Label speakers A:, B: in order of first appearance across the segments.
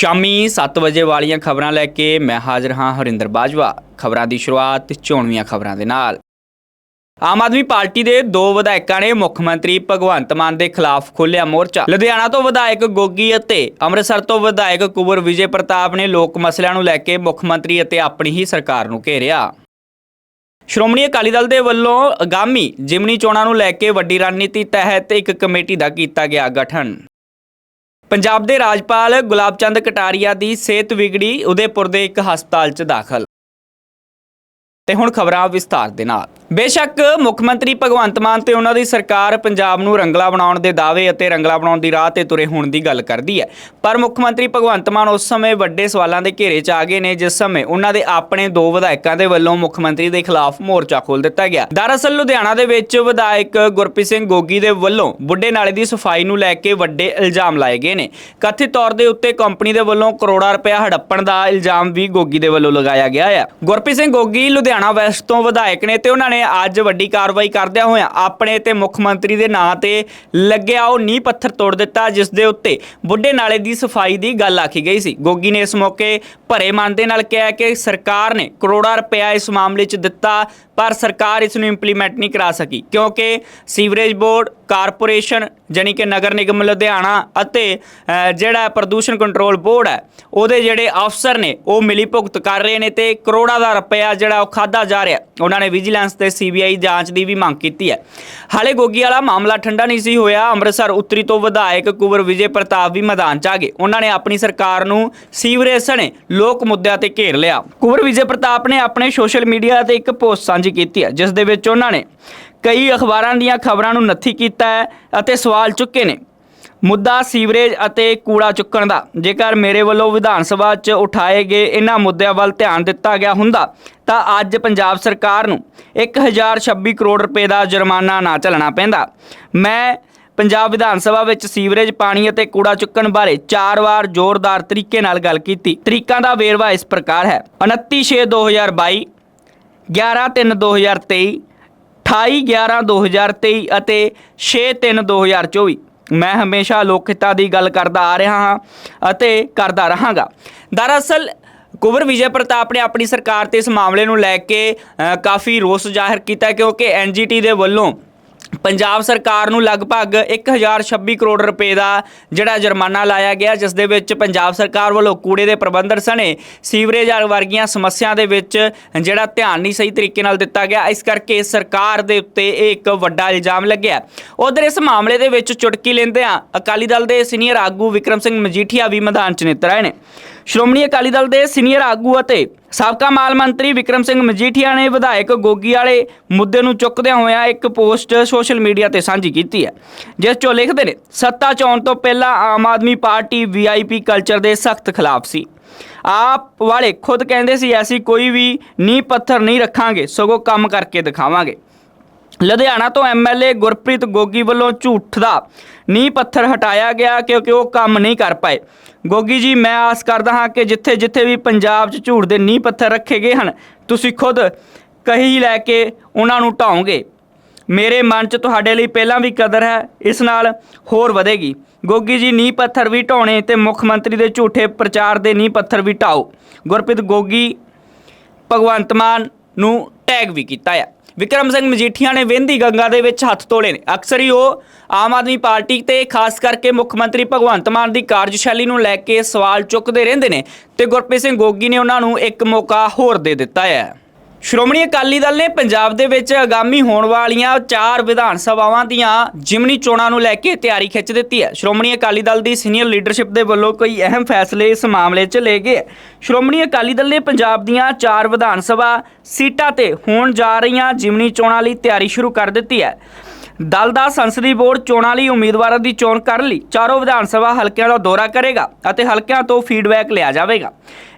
A: ਸ਼ਾਮੀ 7 ਵਜੇ ਵਾਲੀਆਂ ਖਬਰਾਂ ਲੈ ਕੇ ਮੈਂ ਹਾਜ਼ਰ ਹਾਂ ਹਰਿੰਦਰ ਬਾਜਵਾ। ਖਬਰਾਂ ਦੀ ਸ਼ੁਰੂਆਤ ਚੋਣਵੀਆਂ ਖਬਰਾਂ ਦੇ ਨਾਲ। ਆਮ ਆਦਮੀ ਪਾਰਟੀ ਦੇ ਦੋ ਵਿਧਾਇਕਾਂ ਨੇ ਮੁੱਖ ਮੰਤਰੀ ਭਗਵੰਤ ਮਾਨ ਦੇ ਖਿਲਾਫ ਖੋਲ੍ਹਿਆ ਮੋਰਚਾ। ਲੁਧਿਆਣਾ ਤੋਂ ਵਿਧਾਇਕ ਗੋਗੀ ਅਤੇ ਅੰਮ੍ਰਿਤਸਰ ਤੋਂ ਵਿਧਾਇਕ ਕੁਬਰ ਵਿਜੇ ਪ੍ਰਤਾਪ ਨੇ ਲੋਕ ਮਸਲਿਆਂ ਨੂੰ ਲੈ ਕੇ ਮੁੱਖ ਮੰਤਰੀ ਅਤੇ ਆਪਣੀ ਹੀ ਸਰਕਾਰ ਨੂੰ ਘੇਰਿਆ। ਸ਼੍ਰੋਮਣੀ ਅਕਾਲੀ ਦਲ ਦੇ ਵੱਲੋਂ ਆਗਾਮੀ ਜਿਮਨੀ ਚੋਣਾਂ ਨੂੰ ਲੈ ਕੇ ਵੱਡੀ ਰਣਨੀਤੀ ਤਹਿਤ ਇੱਕ ਕਮੇਟੀ ਦਾ ਕੀਤਾ ਗਿਆ ਗਠਨ। ਪੰਜਾਬ ਦੇ ਰਾਜਪਾਲ ਗੁਲਾਬ ਚੰਦ ਕਟਾਰੀਆ ਦੀ ਸਿਹਤ ਵਿਗੜੀ, ਉਦੈਪੁਰ ਦੇ ਇੱਕ ਹਸਪਤਾਲ 'ਚ ਦਾਖਲ। ਤੇ ਹੁਣ ਖਬਰਾਂ ਵਿਸਤਾਰ ਦੇ ਨਾਲ। ਬੇਸ਼ੱਕ ਮੁੱਖ ਮੰਤਰੀ ਭਗਵੰਤ ਮਾਨ ਤੇ ਉਹਨਾਂ ਦੀ ਸਰਕਾਰ ਪੰਜਾਬ ਨੂੰ ਰੰਗਲਾ ਬਣਾਉਣ ਦੇ ਦਾਅਵੇ ਅਤੇ ਰੰਗਲਾ ਬਣਾਉਣ ਦੀ ਰਾਹ ਤੇ ਤੁਰੇ ਹੋਣ ਦੀ ਗੱਲ ਕਰਦੀ ਹੈ। ਪਰ ਮੁੱਖ ਮੰਤਰੀ ਭਗਵੰਤ ਮਾਨ ਉਸ ਸਮੇਂ ਵੱਡੇ ਸਵਾਲਾਂ ਦੇ ਘੇਰੇ 'ਚ ਆ ਗਏ ਨੇ, ਜਿਸ ਸਮੇਂ ਉਹਨਾਂ ਦੇ ਆਪਣੇ ਦੋ ਵਿਧਾਇਕਾਂ ਦੇ ਵੱਲੋਂ ਮੁੱਖ ਮੰਤਰੀ ਦੇ ਖਿਲਾਫ ਮੋਰਚਾ ਖੋਲ ਦਿੱਤਾ ਗਿਆ। ਦਰਅਸਲ ਲੁਧਿਆਣਾ ਦੇ ਵਿੱਚ ਵਿਧਾਇਕ ਗੁਰਪ੍ਰੀਤ ਸਿੰਘ ਗੋਗੀ ਦੇ ਵੱਲੋਂ ਬੁੱਢੇ ਨਾਲੇ ਦੀ ਸਫ਼ਾਈ ਨੂੰ ਲੈ ਕੇ ਵੱਡੇ ਇਲਜ਼ਾਮ ਲਾਏ ਗਏ ਨੇ। ਕਥਿਤ ਤੌਰ ਦੇ ਉੱਤੇ ਕੰਪਨੀ ਦੇ ਵੱਲੋਂ ਕਰੋੜਾਂ ਰੁਪਇਆ ਹੜੱਪਣ ਦਾ ਇਲਜ਼ਾਮ ਵੀ ਗੋਗੀ ਦੇ ਵੱਲੋਂ ਲਗਾਇਆ ਗਿਆ ਹੈ ਗੁਰਪ੍ਰੀਤ ਸਿੰਘ ਗੋਗੀ ਲੁਧਿਆਣਾ ਵੈਸਟ ਤੋਂ ਵਿਧਾਇਕ ਨੇ ਤੇ ਉਹਨਾਂ ਨੇ ਅੱਜ ਵੱਡੀ ਕਾਰਵਾਈ ਕਰਦਿਆਂ ਹੋਇਆਂ ਆਪਣੇ ਤੇ ਮੁੱਖ ਮੰਤਰੀ ਦੇ ਨਾਂ ਤੇ ਲੱਗਿਆ ਉਹ ਨੀਂਹ ਪੱਥਰ ਤੋੜ ਦਿੱਤਾ, ਜਿਸ ਦੇ ਉੱਤੇ ਬੁੱਢੇ ਨਾਲੇ ਦੀ ਸਫ਼ਾਈ ਦੀ ਗੱਲ ਆਖੀ ਗਈ ਸੀ। ਗੋਗੀ ਨੇ ਇਸ ਮੌਕੇ ਭਰੇ ਮਨ ਦੇ ਨਾਲ ਕਿਹਾ ਕਿ ਸਰਕਾਰ ਨੇ ਕਰੋੜਾਂ ਰੁਪਇਆ ਇਸ ਮਾਮਲੇ 'ਚ ਦਿੱਤਾ ਪਰ ਸਰਕਾਰ ਇਸ ਨੂੰ ਇੰਪਲੀਮੈਂਟ ਨਹੀਂ ਕਰਾ ਸਕੀ, ਕਿਉਂਕਿ ਸੀਵਰੇਜ ਬੋਰਡ, ਕਾਰਪੋਰੇਸ਼ਨ ਜਾਣੀ ਕਿ ਨਗਰ ਨਿਗਮ ਲੁਧਿਆਣਾ ਅਤੇ ਜਿਹੜਾ ਪ੍ਰਦੂਸ਼ਣ ਕੰਟਰੋਲ ਬੋਰਡ ਹੈ, ਉਹਦੇ ਜਿਹੜੇ ਅਫਸਰ ਨੇ, ਉਹ ਮਿਲੀ ਭੁਗਤ ਕਰ ਰਹੇ ਨੇ ਤੇ ਕਰੋੜਾਂ ਦਾ ਰੁਪਇਆ ਜਿਹੜਾ ਉਹ ਖਾਦਾ ਜਾ ਰਿਹਾ, ਉਹਨਾਂ ਨੇ ਵਿਜੀਲੈਂਸ ਤੇ ਸੀਬੀਆਈ ਜਾਂਚ ਦੀ ਵੀ ਮੰਗ ਕੀਤੀ ਹੈ। ਹਾਲੇ ਗੋਗੀ ਵਾਲਾ ਮਾਮਲਾ ਠੰਡਾ ਨਹੀਂ ਸੀ ਹੋਇਆ, ਅੰਮ੍ਰਿਤਸਰ ਉੱਤਰੀ ਤੋਂ ਵਿਧਾਇਕ ਕੁਵਰ ਵਿਜੇ ਪ੍ਰਤਾਪ ਵੀ ਮੈਦਾਨ 'ਚ ਆ ਗਏ, ਉਹਨਾਂ ਨੇ ਆਪਣੀ ਸਰਕਾਰ ਨੂੰ ਸੀਵਰੇਜ ਸਣੇ ਲੋਕ ਮੁੱਦਿਆਂ ਤੇ ਘੇਰ ਲਿਆ। ਕੁਵਰ ਵਿਜੇ ਪ੍ਰਤਾਪ ਨੇ ਆਪਣੇ ਸੋਸ਼ਲ ਮੀਡੀਆ ਤੇ ਇੱਕ ਪੋਸਟ ਸਾਂਝੀ ਕੀਤੀ ਹੈ, ਜਿਸ ਦੇ ਵਿੱਚ ਉਹਨਾਂ ਨੇ ਕਈ ਅਖਬਾਰਾਂ ਦੀਆਂ ਖਬਰਾਂ ਨੂੰ ਨੱਥੀ ਕੀਤਾ ਹੈ ਅਤੇ ਸਵਾਲ ਚੁੱਕੇ ਨੇ। ਮੁੱਦਾ ਸੀਵਰੇਜ ਅਤੇ ਕੂੜਾ ਚੁੱਕਣ ਦਾ, ਜੇਕਰ ਮੇਰੇ ਵੱਲੋਂ ਵਿਧਾਨ ਸਭਾ 'ਚ ਉਠਾਏ ਗਏ ਇਹਨਾਂ ਮੁੱਦਿਆਂ ਵੱਲ ਧਿਆਨ ਦਿੱਤਾ ਗਿਆ ਹੁੰਦਾ, ਤਾਂ ਅੱਜ ਪੰਜਾਬ ਸਰਕਾਰ ਨੂੰ 1026 ਕਰੋੜ ਰੁਪਏ ਦਾ ਜੁਰਮਾਨਾ ਨਾ ਝੱਲਣਾ ਪੈਂਦਾ। ਮੈਂ ਪੰਜਾਬ ਵਿਧਾਨ ਸਭਾ ਵਿੱਚ ਸੀਵਰੇਜ, ਪਾਣੀ ਅਤੇ ਕੂੜਾ ਚੁੱਕਣ ਬਾਰੇ ਚਾਰ ਵਾਰ ਜ਼ੋਰਦਾਰ ਤਰੀਕੇ ਨਾਲ ਗੱਲ ਕੀਤੀ। ਤਰੀਕਾਂ ਦਾ ਵੇਰਵਾ ਇਸ ਪ੍ਰਕਾਰ ਹੈ। 29/6/2022 11/3/2023 28/11/2023 ਅਤੇ 6/3/2024 ਮੈਂ ਹਮੇਸ਼ਾ ਲੋਕ ਹਿੱਤਾਂ ਦੀ ਗੱਲ ਕਰਦਾ ਆ ਰਿਹਾ ਹਾਂ ਅਤੇ ਕਰਦਾ ਰਹਾਂਗਾ। ਦਰਅਸਲ, ਕੁਵਰ ਵਿਜੇ ਪ੍ਰਤਾਪ ਨੇ ਆਪਣੀ ਸਰਕਾਰ ਤੇ ਇਸ ਮਾਮਲੇ ਨੂੰ ਲੈ ਕੇ ਕਾਫੀ ਰੋਸ ਜ਼ਾਹਿਰ ਕੀਤਾ ਕਿਉਂਕਿ ਐਨਜੀਟੀ ਦੇ ਵੱਲੋਂ ਪੰਜਾਬ ਸਰਕਾਰ ਨੂੰ ਲਗਭਗ 1026 ਕਰੋੜ ਰੁਪਏ ਦਾ ਜਿਹੜਾ ਜੁਰਮਾਨਾ ਲਾਇਆ ਗਿਆ, ਜਿਸ ਦੇ ਵਿੱਚ ਪੰਜਾਬ ਸਰਕਾਰ ਵੱਲੋਂ ਕੂੜੇ ਦੇ ਪ੍ਰਬੰਧਨ ਸਣੇ ਸੀਵਰੇਜ ਵਰਗੀਆਂ ਸਮੱਸਿਆ ਦੇ ਵਿੱਚ ਜਿਹੜਾ ਧਿਆਨ ਨਹੀਂ ਸਹੀ ਤਰੀਕੇ ਨਾਲ ਦਿੱਤਾ ਗਿਆ। ਇਸ ਕਰਕੇ ਸਰਕਾਰ ਦੇ ਉੱਤੇ ਇਹ ਇੱਕ ਵੱਡਾ ਇਲਜ਼ਾਮ ਲੱਗਿਆ। ਉਧਰ ਇਸ ਮਾਮਲੇ ਦੇ ਵਿੱਚ ਚੁਟਕੀ ਲੈਂਦੇ ਆ ਅਕਾਲੀ ਦਲ ਦੇ ਸੀਨੀਅਰ ਆਗੂ ਵਿਕਰਮ ਸਿੰਘ ਮਜੀਠੀਆ ਵੀ ਮੈਦਾਨ 'ਚ ਨਿੱਤਰ ਆਏ ਨੇ। ਸ਼੍ਰੋਮਣੀ ਅਕਾਲੀ ਦਲ ਦੇ ਸੀਨੀਅਰ ਆਗੂ ਅਤੇ ਸਾਬਕਾ ਮਾਲ ਮੰਤਰੀ ਵਿਕਰਮ ਸਿੰਘ ਮਜੀਠੀਆ ਨੇ ਵਿਧਾਇਕ ਗੋਗੀ ਵਾਲੇ ਮੁੱਦੇ ਨੂੰ ਚੁੱਕਦਿਆਂ ਹੋਇਆਂ ਇੱਕ ਪੋਸਟ ਸੋਸ਼ਲ ਮੀਡੀਆ ਤੇ ਸਾਂਝੀ ਕੀਤੀ ਹੈ, ਜਿਸ 'ਚੋਂ ਲਿਖਦੇ ਨੇ, ਸੱਤਾ 'ਚ ਆਉਣ ਤੋਂ ਪਹਿਲਾਂ Aam Aadmi party VIP culture ਦੇ ਸਖਤ ਖਿਲਾਫ ਸੀ। ਆਪ ਵਾਲੇ ਖੁਦ ਕਹਿੰਦੇ ਸੀ ਐਸੀ ਕੋਈ ਵੀ ਨੀਂਹ ਪੱਥਰ ਨਹੀਂ ਰੱਖਾਂਗੇ, ਸਗੋਂ ਕੰਮ ਕਰਕੇ ਦਿਖਾਵਾਂਗੇ। ਲੁਧਿਆਣਾ ਤੋਂ ਐਮਐਲਏ ਗੁਰਪ੍ਰੀਤ ਗੋਗੀ ਵੱਲੋਂ ਝੂਠ ਦਾ ਨੀਂਹ ਪੱਥਰ ਹਟਾਇਆ ਗਿਆ ਕਿਉਂਕਿ ਉਹ ਕੰਮ ਨਹੀਂ ਕਰ ਪਾਏ। ਗੋਗੀ ਜੀ, ਮੈਂ ਆਸ ਕਰਦਾ ਹਾਂ ਕਿ ਜਿੱਥੇ ਜਿੱਥੇ ਵੀ ਪੰਜਾਬ 'ਚ ਝੂਠ ਦੇ ਨੀਂਹ ਪੱਥਰ ਰੱਖੇ ਗਏ ਹਨ, ਤੁਸੀਂ ਖੁਦ ਕਹੀ ਲੈ ਕੇ ਉਹਨਾਂ ਨੂੰ ਢਾਓਗੇ। ਮੇਰੇ ਮਨ 'ਚ ਤੁਹਾਡੇ ਲਈ ਪਹਿਲਾਂ ਵੀ ਕਦਰ ਹੈ, ਇਸ ਨਾਲ ਹੋਰ ਵਧੇਗੀ। ਗੋਗੀ ਜੀ, ਨੀਂਹ ਪੱਥਰ ਵੀ ਢਾਉਣੇ ਤੇ ਮੁੱਖ ਮੰਤਰੀ ਦੇ ਝੂਠੇ ਪ੍ਰਚਾਰ ਦੇ ਨੀਂਹ ਪੱਥਰ ਵੀ ਢਾਓ। ਗੁਰਪ੍ਰੀਤ ਗੋਗੀ, ਭਗਵੰਤ ਮਾਨ ਨੂੰ ਟੈਗ ਵੀ ਕੀਤਾ ਹੈ ਵਿਕਰਮ ਸਿੰਘ ਮਜੀਠੀਆ ਨੇ ਵਹਿੰਦੀ ਗੰਗਾ ਦੇ ਵਿੱਚ ਹੱਥ ਧੋਲੇ ਨੇ। ਅਕਸਰ ਹੀ ਉਹ ਆਮ ਆਦਮੀ ਪਾਰਟੀ ਤੇ ਖਾਸ ਕਰਕੇ ਮੁੱਖ ਮੰਤਰੀ ਭਗਵੰਤ ਮਾਨ ਦੀ ਕਾਰਜਸ਼ੈਲੀ ਨੂੰ ਲੈ ਕੇ ਸਵਾਲ ਚੁੱਕਦੇ ਰਹਿੰਦੇ ਨੇ ਤੇ ਗੁਰਪ੍ਰੀਤ ਸਿੰਘ ਗੋਗੀ ਨੇ ਉਹਨਾਂ ਨੂੰ ਇੱਕ ਮੌਕਾ ਹੋਰ ਦੇ ਦਿੱਤਾ ਹੈ। ਸ਼੍ਰੋਮਣੀ ਅਕਾਲੀ ਦਲ ਨੇ ਪੰਜਾਬ ਦੇ ਵਿੱਚ ਆਗਾਮੀ ਹੋਣ ਵਾਲੀਆਂ ਚਾਰ ਵਿਧਾਨ ਸਭਾਵਾਂ ਦੀਆਂ ਜਿਮਨੀ ਚੋਣਾਂ ਨੂੰ ਲੈ ਕੇ ਤਿਆਰੀ ਖਿੱਚ ਦਿੱਤੀ ਹੈ। ਸ਼੍ਰੋਮਣੀ ਅਕਾਲੀ ਦਲ ਦੀ ਸੀਨੀਅਰ ਲੀਡਰਸ਼ਿਪ ਦੇ ਵੱਲੋਂ ਕੋਈ ਅਹਿਮ ਫੈਸਲੇ ਇਸ ਮਾਮਲੇ 'ਚ ਲਏ ਗਏ। ਹੈ। ਸ਼੍ਰੋਮਣੀ ਅਕਾਲੀ ਦਲ ਨੇ ਪੰਜਾਬ ਦੀਆਂ ਚਾਰ ਵਿਧਾਨ ਸਭਾ ਸੀਟਾਂ ਤੇ ਹੋਣ ਜਾ ਰਹੀਆਂ ਜਿਮਨੀ ਚੋਣਾਂ ਲਈ ਤਿਆਰੀ ਸ਼ੁਰੂ ਕਰ ਦਿੱਤੀ ਹੈ। ਦਲ ਦਾ ਸੰਸਦੀ ਬੋਰਡ ਚੋਣਾਂ ਲਈ ਉਮੀਦਵਾਰਾਂ ਦੀ ਚੋਣ ਕਰਨ ਲਈ। ਚਾਰੋਂ ਵਿਧਾਨ ਸਭਾ ਹਲਕਿਆਂ ਦਾ ਦੌਰਾ ਕਰੇਗਾ ਅਤੇ ਹਲਕਿਆਂ ਤੋਂ ਫੀਡਬੈਕ ਲਿਆ ਜਾਵੇਗਾ।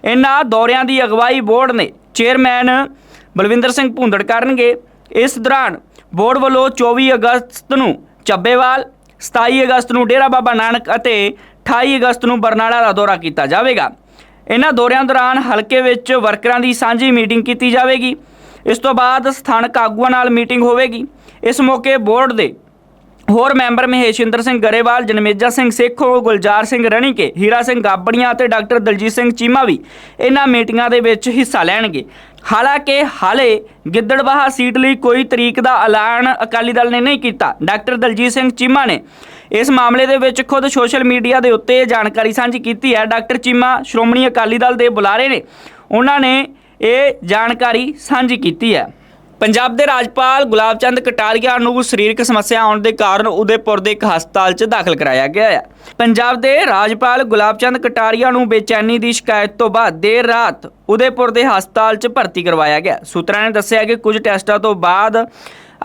A: ਇਹਨਾਂ ਦੌਰਿਆਂ ਦੀ ਅਗਵਾਈ ਬੋਰਡ ਨੇ ਚੇਅਰਮੈਨ ਬਲਵਿੰਦਰ ਸਿੰਘ ਭੁੰਦੜ ਕਰਨਗੇ। ਇਸ ਦੌਰਾਨ ਬੋਰਡ ਵੱਲੋਂ 24 ਅਗਸਤ ਨੂੰ ਚੱਬੇਵਾਲ 27 ਅਗਸਤ ਨੂੰ ਡੇਰਾ ਬਾਬਾ ਨਾਨਕ ਅਤੇ 28 ਅਗਸਤ ਨੂੰ ਬਰਨਾਲਾ ਦਾ ਦੌਰਾ ਕੀਤਾ ਜਾਵੇਗਾ। ਇਹਨਾਂ ਦੌਰਿਆਂ ਦੌਰਾਨ ਹਲਕੇ ਵਿੱਚ ਵਰਕਰਾਂ ਦੀ ਸਾਂਝੀ ਮੀਟਿੰਗ ਕੀਤੀ ਜਾਵੇਗੀ। ਇਸ ਤੋਂ ਬਾਅਦ ਸਥਾਨਕ ਆਗੂਆਂ ਨਾਲ ਮੀਟਿੰਗ ਹੋਵੇਗੀ। ਇਸ ਮੌਕੇ ਬੋਰਡ ਦੇ ਹੋਰ ਮੈਂਬਰ ਮਹੇਸ਼ਿੰਦਰ ਸਿੰਘ ਗਰੇਵਾਲ, ਜਨਮੇਜਾ ਸਿੰਘ ਸੇਖੋ, ਗੁਲਜ਼ਾਰ ਸਿੰਘ ਰਣੀਕੇ, ਹੀਰਾ ਸਿੰਘ ਗਾਬੜੀਆਂ ਅਤੇ ਡਾਕਟਰ ਦਲਜੀਤ ਸਿੰਘ ਚੀਮਾ ਵੀ ਇਹਨਾਂ ਮੀਟਿੰਗਾਂ ਦੇ ਵਿੱਚ ਹਿੱਸਾ ਲੈਣਗੇ। ਹਾਲਾਂਕਿ ਹਾਲੇ ਗਿੱਦੜਬਾਹਾ ਸੀਟ ਲਈ ਕੋਈ ਤਰੀਕ ਦਾ ਐਲਾਨ ਅਕਾਲੀ ਦਲ ਨੇ ਨਹੀਂ ਕੀਤਾ। ਡਾਕਟਰ ਦਲਜੀਤ ਸਿੰਘ ਚੀਮਾ ਨੇ ਇਸ ਮਾਮਲੇ ਦੇ ਵਿੱਚ ਖੁਦ ਸੋਸ਼ਲ ਮੀਡੀਆ ਦੇ ਉੱਤੇ ਇਹ ਜਾਣਕਾਰੀ ਸਾਂਝੀ ਕੀਤੀ ਹੈ। ਡਾਕਟਰ ਚੀਮਾ ਸ਼੍ਰੋਮਣੀ ਅਕਾਲੀ ਦਲ ਦੇ ਬੁਲਾਰੇ ਨੇ। ਉਹਨਾਂ ਨੇ ਇਹ ਜਾਣਕਾਰੀ ਸਾਂਝੀ ਕੀਤੀ ਹੈ। ਪੰਜਾਬ ਦੇ ਰਾਜਪਾਲ ਗੁਲਾਬ ਚੰਦ ਕਟਾਰੀਆ ਨੂੰ ਸਰੀਰਕ ਸਮੱਸਿਆ ਆਉਣ ਦੇ ਕਾਰਨ ਉਦੈਪੁਰ ਦੇ ਇੱਕ ਹਸਪਤਾਲ 'ਚ ਦਾਖਲ ਕਰਾਇਆ ਗਿਆ ਹੈ ਪੰਜਾਬ ਦੇ ਰਾਜਪਾਲ ਗੁਲਾਬ ਚੰਦ ਕਟਾਰੀਆ ਨੂੰ ਬੇਚੈਨੀ ਦੀ ਸ਼ਿਕਾਇਤ ਤੋਂ ਬਾਅਦ ਦੇਰ ਰਾਤ ਉਦੈਪੁਰ ਦੇ ਹਸਪਤਾਲ 'ਚ ਭਰਤੀ ਕਰਵਾਇਆ ਗਿਆ। ਸੂਤਰਾਂ ਨੇ ਦੱਸਿਆ ਕਿ ਕੁਝ ਟੈਸਟਾਂ ਤੋਂ ਬਾਅਦ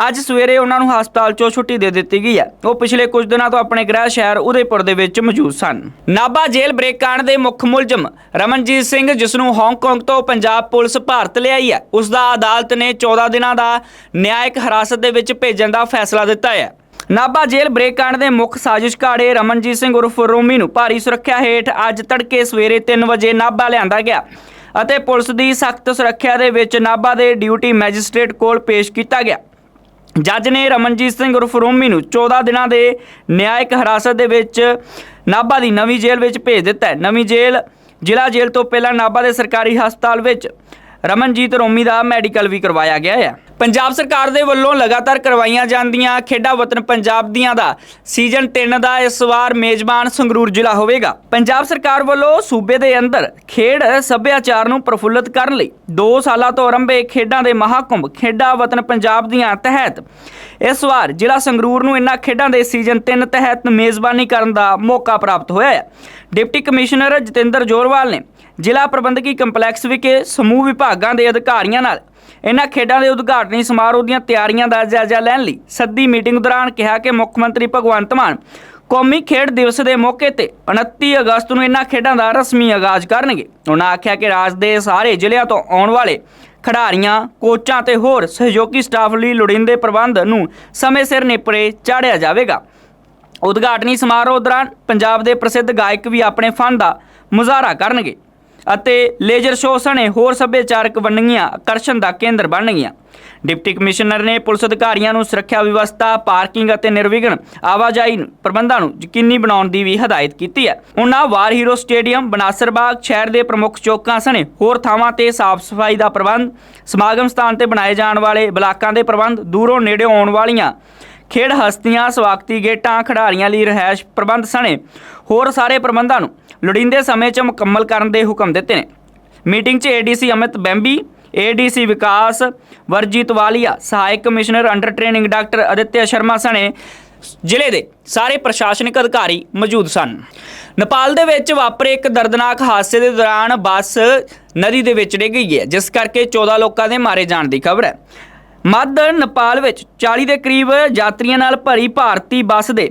A: ਅੱਜ ਸਵੇਰੇ ਉਹਨਾਂ ਨੂੰ ਹਸਪਤਾਲ 'ਚੋਂ ਛੁੱਟੀ ਦੇ ਦਿੱਤੀ ਗਈ ਹੈ। ਉਹ ਪਿਛਲੇ ਕੁਝ ਦਿਨਾਂ ਤੋਂ ਆਪਣੇ ਗ੍ਰਹਿ ਸ਼ਹਿਰ ਉਦੈਪੁਰ ਦੇ ਵਿੱਚ ਮੌਜੂਦ ਸਨ। ਨਾਭਾ ਜੇਲ੍ਹ ਬ੍ਰੇਕ ਕਾਂਡ ਦੇ ਮੁੱਖ ਮੁਲਜ਼ਮ ਰਮਨਜੀਤ ਸਿੰਘ, ਜਿਸ ਨੂੰ ਹਾਂਗਕਾਂਗ ਤੋਂ ਪੰਜਾਬ ਪੁਲਿਸ ਭਾਰਤ ਲਿਆਈ ਹੈ, ਉਸ ਦਾ ਅਦਾਲਤ ਨੇ 14 ਦਿਨਾਂ ਦਾ ਨਿਆਇਕ ਹਿਰਾਸਤ ਦੇ ਵਿੱਚ ਭੇਜਣ ਦਾ ਫੈਸਲਾ ਦਿੱਤਾ ਹੈ। ਨਾਭਾ ਜੇਲ੍ਹ ਬ੍ਰੇਕ ਕਾਂਡ ਦੇ ਮੁੱਖ ਸਾਜਿਸ਼ ਘਾੜੇ ਰਮਨਜੀਤ ਸਿੰਘ ਉਰਫ ਰੋਮੀ ਨੂੰ ਭਾਰੀ ਸੁਰੱਖਿਆ ਹੇਠ ਅੱਜ ਤੜਕੇ ਸਵੇਰੇ 3 ਵਜੇ ਨਾਭਾ ਲਿਆਂਦਾ ਗਿਆ ਅਤੇ ਪੁਲਿਸ ਦੀ ਸਖਤ ਸੁਰੱਖਿਆ ਦੇ ਵਿੱਚ ਨਾਭਾ ਦੇ ਡਿਊਟੀ ਮੈਜਿਸਟ੍ਰੇਟ ਕੋਲ ਪੇਸ਼ ਕੀਤਾ ਗਿਆ। ਜੱਜ ਨੇ ਰਮਨਜੀਤ ਸਿੰਘ ਉਰਫ ਰੋਮੀ ਨੂੰ 14 ਦਿਨਾਂ ਦੇ ਨਿਆਇਕ ਹਿਰਾਸਤ ਦੇ ਵਿੱਚ ਨਾਭਾ ਦੀ ਨਵੀਂ ਜੇਲ੍ਹ ਵਿੱਚ ਭੇਜ ਦਿੱਤਾ ਨਵੀਂ ਜੇਲ੍ਹ, ਜ਼ਿਲ੍ਹਾ ਜੇਲ੍ਹ ਤੋਂ ਪਹਿਲਾਂ ਨਾਭਾ ਦੇ ਸਰਕਾਰੀ ਹਸਪਤਾਲ ਵਿੱਚ ਰਮਨਜੀਤ ਰੋਮੀ ਦਾ ਮੈਡੀਕਲ ਵੀ ਕਰਵਾਇਆ ਗਿਆ ਹੈ ਪੰਜਾਬ ਸਰਕਾਰ ਦੇ ਵੱਲੋਂ ਲਗਾਤਾਰ ਕਰਵਾਈਆਂ ਜਾਂਦੀਆਂ ਖੇਡਾਂ ਵਤਨ ਪੰਜਾਬ ਦੀਆਂ ਦਾ ਸੀਜ਼ਨ 3 ਦਾ ਇਸ ਵਾਰ ਮੇਜ਼ਬਾਨ ਸੰਗਰੂਰ ਜ਼ਿਲ੍ਹਾ ਹੋਵੇਗਾ। ਪੰਜਾਬ ਸਰਕਾਰ ਵੱਲੋਂ ਸੂਬੇ ਦੇ ਅੰਦਰ ਖੇਡ ਸੱਭਿਆਚਾਰ ਨੂੰ ਪ੍ਰਫੁੱਲਤ ਕਰਨ ਲਈ 2 ਸਾਲਾਂ ਤੋਂ ਆਰੰਭੇ ਖੇਡਾਂ ਦੇ ਮਹਾਕੁੰਭ ਖੇਡਾਂ ਵਤਨ ਪੰਜਾਬ ਦੀਆਂ ਤਹਿਤ ਇਸ ਵਾਰ ਜ਼ਿਲ੍ਹਾ ਸੰਗਰੂਰ ਨੂੰ ਇਨ੍ਹਾਂ ਖੇਡਾਂ ਦੇ ਸੀਜ਼ਨ 3 ਤਹਿਤ ਮੇਜ਼ਬਾਨੀ ਕਰਨ ਦਾ ਮੌਕਾ ਪ੍ਰਾਪਤ ਹੋਇਆ ਹੈ। ਡਿਪਟੀ ਕਮਿਸ਼ਨਰ ਜਤਿੰਦਰ ਜੋਰਵਾਲ ਨੇ ਜ਼ਿਲ੍ਹਾ ਪ੍ਰਬੰਧਕੀ ਕੰਪਲੈਕਸ ਵਿਖੇ ਸਮੂਹ ਵਿਭਾਗਾਂ ਦੇ ਅਧਿਕਾਰੀਆਂ ਨਾਲ ਇਹਨਾਂ ਖੇਡਾਂ ਦੇ ਉਦਘਾਟਨੀ ਸਮਾਰੋਹ ਦੀਆਂ ਤਿਆਰੀਆਂ ਦਾ ਜਾਇਜ਼ਾ ਲੈਣ ਲਈ ਸੱਦੀ ਮੀਟਿੰਗ ਦੌਰਾਨ ਕਿਹਾ ਕਿ ਮੁੱਖ ਮੰਤਰੀ ਭਗਵੰਤ ਮਾਨ ਕੌਮੀ ਖੇਡ ਦਿਵਸ ਦੇ ਮੌਕੇ ਤੇ 29 ਅਗਸਤ ਨੂੰ ਇਹਨਾਂ ਖੇਡਾਂ ਦਾ ਰਸਮੀ ਆਗਾਜ਼ ਕਰਨਗੇ। ਉਹਨਾਂ ਆਖਿਆ ਕਿ ਰਾਜ ਦੇ ਸਾਰੇ ਜ਼ਿਲ੍ਹਿਆਂ ਤੋਂ ਆਉਣ ਵਾਲੇ ਖਿਡਾਰੀਆਂ, ਕੋਚਾਂ ਤੇ ਹੋਰ ਸਹਿਯੋਗੀ ਸਟਾਫ ਲਈ ਲੋੜੀਂਦੇ ਪ੍ਰਬੰਧ ਨੂੰ ਸਮੇਂ ਸਿਰ ਨੇਪਰੇ ਚਾੜਿਆ ਜਾਵੇਗਾ। ਉਦਘਾਟਨੀ ਸਮਾਰੋਹ ਦੌਰਾਨ ਪੰਜਾਬ ਦੇ ਪ੍ਰਸਿੱਧ ਗਾਇਕ ਵੀ ਆਪਣੇ ਫਨ ਦਾ ਮੁਜ਼ਾਹਰਾ ਕਰਨਗੇ। ਅਤੇ ਲੇਜ਼ਰ ਸ਼ੋਅ ਸਣੇ ਹੋਰ ਸੱਭਿਆਚਾਰਕ ਵੰਨਗੀਆਂ ਆਕਰਸ਼ਣ ਦਾ ਕੇਂਦਰ ਬਣਨਗੀਆਂ ਡਿਪਟੀ ਕਮਿਸ਼ਨਰ ਨੇ ਪੁਲਿਸ ਅਧਿਕਾਰੀਆਂ ਨੂੰ ਸੁਰੱਖਿਆ ਵਿਵਸਥਾ, ਪਾਰਕਿੰਗ ਅਤੇ ਨਿਰਵਿਘਨ ਆਵਾਜਾਈ ਪ੍ਰਬੰਧਾਂ ਨੂੰ ਯਕੀਨੀ ਬਣਾਉਣ ਦੀ ਵੀ ਹਦਾਇਤ ਕੀਤੀ ਹੈ। ਉਹਨਾਂ ਵਾਰ ਹੀਰੋ ਸਟੇਡੀਅਮ ਬਨਾਸਰ ਬਾਗ ਸ਼ਹਿਰ ਦੇ ਪ੍ਰਮੁੱਖ ਚੌਕਾਂ ਸਣੇ ਹੋਰ ਥਾਵਾਂ ਤੇ ਸਾਫ਼ ਸਫ਼ਾਈ ਦਾ ਪ੍ਰਬੰਧ, ਸਮਾਗਮ ਸਥਾਨ ਤੇ ਬਣਾਏ ਜਾਣ ਵਾਲੇ ਬਲਾਕਾਂ ਦੇ ਪ੍ਰਬੰਧ, ਦੂਰੋਂ ਨੇੜਿਓਂ ਆਉਣ ਵਾਲੀਆਂ ਖੇਡ ਹਸਤੀਆਂ, ਸਵਾਗਤੀ ਗੇਟਾਂ, ਖਿਡਾਰੀਆਂ ਲਈ ਰਹਿائش ਪ੍ਰਬੰਧ ਸਣੇ। ਹੋਰ ਸਾਰੇ ਪ੍ਰਬੰਧਾਂ ਨੂੰ ਲੋੜੀਂਦੇ ਸਮੇਂ 'ਚ ਮੁਕੰਮਲ ਕਰਨ ਦੇ ਹੁਕਮ ਦਿੱਤੇ ਨੇ। ਮੀਟਿੰਗ 'ਚ ਏਡੀਸੀ ਅਮਿਤ ਬੈਂਬੀ, ਏਡੀਸੀ ਵਿਕਾਸ, ਵਰਜੀਤ ਵਾਲੀਆ, ਸਹਾਇਕ commissioner under training doctor Aditya Sharma ਸਣੇ। ਜ਼ਿਲ੍ਹੇ ਦੇ ਸਾਰੇ ਪ੍ਰਸ਼ਾਸਨਿਕ ਅਧਿਕਾਰੀ ਮੌਜੂਦ ਸਨ। ਨੇਪਾਲ ਦੇ ਵਿੱਚ ਵਾਪਰੇ ਇੱਕ ਦਰਦਨਾਕ ਹਾਦਸੇ ਦੇ ਦੌਰਾਨ ਬੱਸ ਨਦੀ ਦੇ ਵਿੱਚ ਡਿੱਗ ਗਈ ਹੈ, ਜਿਸ ਕਰਕੇ 14 ਲੋਕਾਂ ਦੇ ਮਾਰੇ ਜਾਣ ਦੀ ਖਬਰ ਹੈ। ਮੱਧ ਨੇਪਾਲ ਵਿੱਚ 40 ਦੇ ਕਰੀਬ ਯਾਤਰੀਆਂ ਨਾਲ ਭਰੀ ਭਾਰਤੀ ਬੱਸ ਦੇ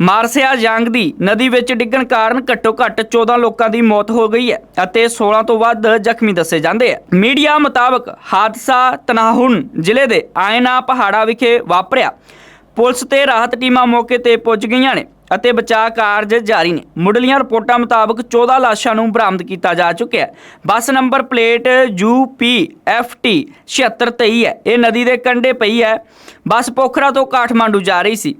A: ਮਾਰਸਿਆ ਜੰਗ ਦੀ ਨਦੀ ਵਿੱਚ ਡਿੱਗਣ ਕਾਰਨ ਘੱਟੋ-ਘੱਟ 14 ਲੋਕਾਂ ਦੀ ਮੌਤ ਹੋ ਗਈ ਹੈ ਅਤੇ 16 ਤੋਂ ਵੱਧ ਜ਼ਖਮੀ ਦੱਸੇ ਜਾਂਦੇ ਹੈ। ਮੀਡੀਆ ਮੁਤਾਬਕ ਹਾਦਸਾ ਤਨਾਹੁਨ ਜ਼ਿਲ੍ਹੇ ਦੇ ਆਇਨਾ ਪਹਾੜਾ ਵਿਖੇ ਵਾਪਰਿਆ। ਪੁਲਿਸ ਤੇ ਰਾਹਤ ਟੀਮਾਂ ਮੌਕੇ ਤੇ ਪੁੱਜ ਗਈਆਂ ਨੇ ਅਤੇ ਬਚਾਅ ਕਾਰਜ ਜਾਰੀ ਨੇ। ਮੁੱਢਲੀਆਂ ਰਿਪੋਰਟਾਂ ਮੁਤਾਬਕ 14 ਲਾਸ਼ਾਂ ਨੂੰ ਬਰਾਮਦ ਕੀਤਾ ਜਾ ਚੁੱਕਿਆ ਹੈ। ਬੱਸ ਨੰਬਰ ਪਲੇਟ UPFT 7623 ਹੈ। ਇਹ ਨਦੀ ਦੇ ਕੰਢੇ ਪਈ ਹੈ। ਬੱਸ ਪੋਖਰਾ ਤੋਂ ਕਾਠਮਾਂਡੂ ਜਾ ਰਹੀ ਸੀ।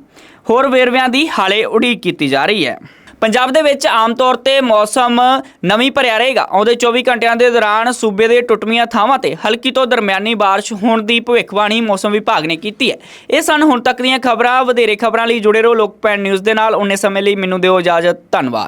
A: ਹੋਰ ਵੇਰਵਿਆਂ ਦੀ ਹਾਲੇ ਉਡੀਕ ਕੀਤੀ ਜਾ ਰਹੀ ਹੈ। ਪੰਜਾਬ ਦੇ ਵਿੱਚ ਆਮ ਤੌਰ ਤੇ ਮੌਸਮ ਨਵੀਂ ਭਰਿਆ ਰਹੇਗਾ। ਆਉਂਦੇ 24 ਘੰਟਿਆਂ ਦੇ ਦੌਰਾਨ ਸੂਬੇ ਦੇ ਟੁੱਟਵੀਆਂ ਥਾਵਾਂ ਤੇ ਹਲਕੀ ਤੋਂ ਦਰਮਿਆਨੀ ਬਾਰਿਸ਼ ਹੋਣ ਦੀ ਭਵਿੱਖਬਾਣੀ ਮੌਸਮ ਵਿਭਾਗ ਨੇ ਕੀਤੀ ਹੈ। ਇਹ ਸਨ ਹੁਣ ਤੱਕ ਦੀਆਂ ਖਬਰਾਂ। ਵਧੇਰੇ ਖਬਰਾਂ ਲਈ ਜੁੜੇ ਰਹੋ ਲੋਕਪੈਨ ਨਿਊਜ਼ ਦੇ ਨਾਲ। ਉਨੇ ਸਮੇਂ ਲਈ ਮੈਨੂੰ ਦਿਓ ਇਜਾਜ਼ਤ। ਧੰਨਵਾਦ।